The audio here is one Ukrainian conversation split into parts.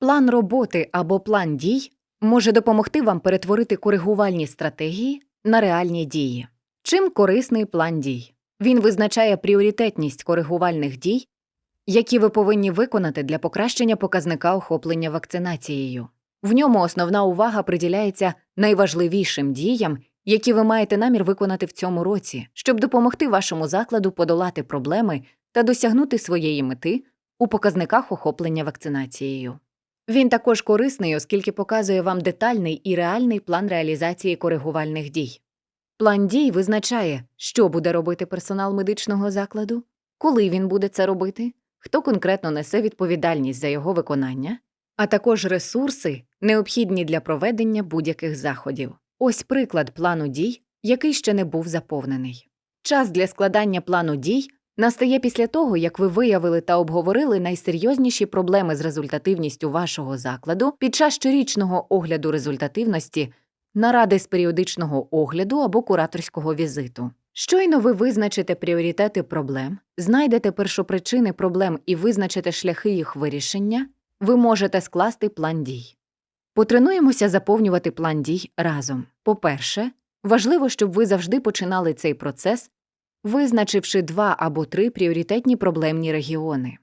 План роботи або план дій може допомогти вам перетворити коригувальні стратегії на реальні дії. Чим корисний план дій? Він визначає пріоритетність коригувальних дій, які ви повинні виконати для покращення показника охоплення вакцинацією. В ньому основна увага приділяється найважливішим діям, які ви маєте намір виконати в цьому році, щоб допомогти вашому закладу подолати проблеми та досягнути своєї мети у показниках охоплення вакцинацією. Він також корисний, оскільки показує вам детальний і реальний план реалізації коригувальних дій. План дій визначає, що буде робити персонал медичного закладу, коли він буде це робити, хто конкретно несе відповідальність за його виконання, а також ресурси, необхідні для проведення будь-яких заходів. Ось приклад плану дій, який ще не був заповнений. Час для складання плану дій настає після того, як ви виявили та обговорили найсерйозніші проблеми з результативністю вашого закладу під час щорічного огляду результативності, наради з періодичного огляду або кураторського візиту. Щойно ви визначите пріоритети проблем, знайдете першопричини проблем і визначите шляхи їх вирішення, ви можете скласти план дій. Потренуємося заповнювати план дій разом. По-перше, важливо, щоб ви завжди починали цей процес, визначивши два або три пріоритетні проблемні регіони.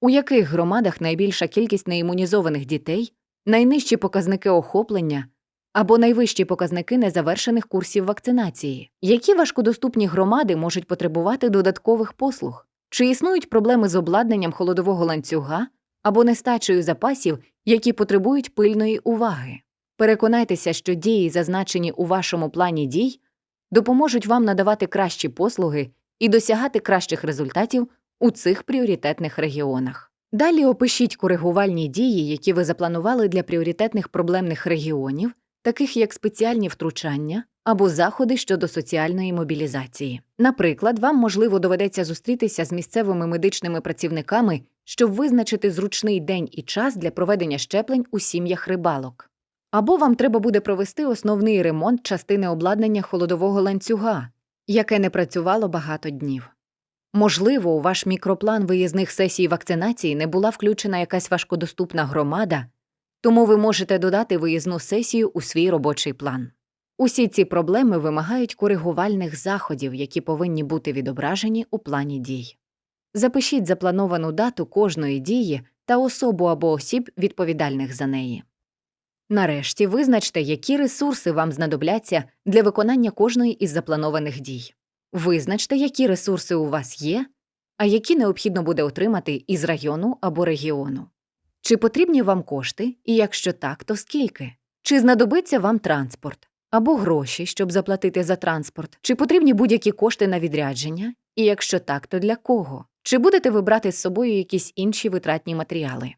У яких громадах найбільша кількість неімунізованих дітей, найнижчі показники охоплення або найвищі показники незавершених курсів вакцинації? Які важкодоступні громади можуть потребувати додаткових послуг? Чи існують проблеми з обладнанням холодового ланцюга або нестачею запасів, які потребують пильної уваги? Переконайтеся, що дії, зазначені у вашому плані дій, допоможуть вам надавати кращі послуги і досягати кращих результатів у цих пріоритетних регіонах. Далі опишіть коригувальні дії, які ви запланували для пріоритетних проблемних регіонів, таких як спеціальні втручання або заходи щодо соціальної мобілізації. Наприклад, вам можливо доведеться зустрітися з місцевими медичними працівниками, щоб визначити зручний день і час для проведення щеплень у сім'ях рибалок. Або вам треба буде провести основний ремонт частини обладнання холодового ланцюга, яке не працювало багато днів. Можливо, у ваш мікроплан виїзних сесій вакцинації не була включена якась важкодоступна громада, тому ви можете додати виїзну сесію у свій робочий план. Усі ці проблеми вимагають коригувальних заходів, які повинні бути відображені у плані дій. Запишіть заплановану дату кожної дії та особу або осіб, відповідальних за неї. Нарешті визначте, які ресурси вам знадобляться для виконання кожної із запланованих дій. Визначте, які ресурси у вас є, а які необхідно буде отримати із району або регіону. Чи потрібні вам кошти, і якщо так, то скільки? Чи знадобиться вам транспорт або гроші, щоб заплатити за транспорт? Чи потрібні будь-які кошти на відрядження? І якщо так, то для кого? Чи будете ви брати з собою якісь інші витратні матеріали?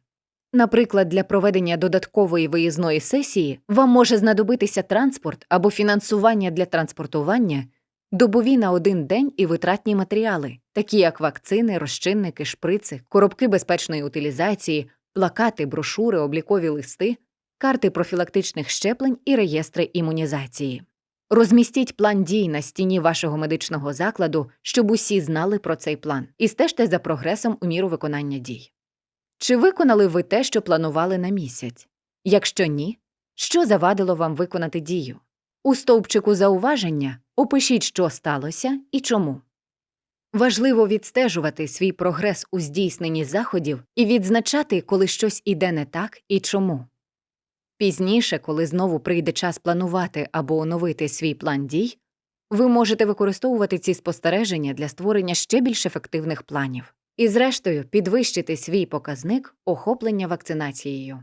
Наприклад, для проведення додаткової виїзної сесії вам може знадобитися транспорт або фінансування для транспортування, добові на один день і витратні матеріали, такі як вакцини, розчинники, шприци, коробки безпечної утилізації, плакати, брошури, облікові листи, карти профілактичних щеплень і реєстри імунізації. Розмістіть план дій на стіні вашого медичного закладу, щоб усі знали про цей план, і стежте за прогресом у міру виконання дій. Чи виконали ви те, що планували на місяць? Якщо ні, що завадило вам виконати дію? У стовпчику зауваження опишіть, що сталося і чому. Важливо відстежувати свій прогрес у здійсненні заходів і відзначати, коли щось іде не так і чому. Пізніше, коли знову прийде час планувати або оновити свій план дій, ви можете використовувати ці спостереження для створення ще більш ефективних планів і, зрештою, підвищити свій показник охоплення вакцинацією.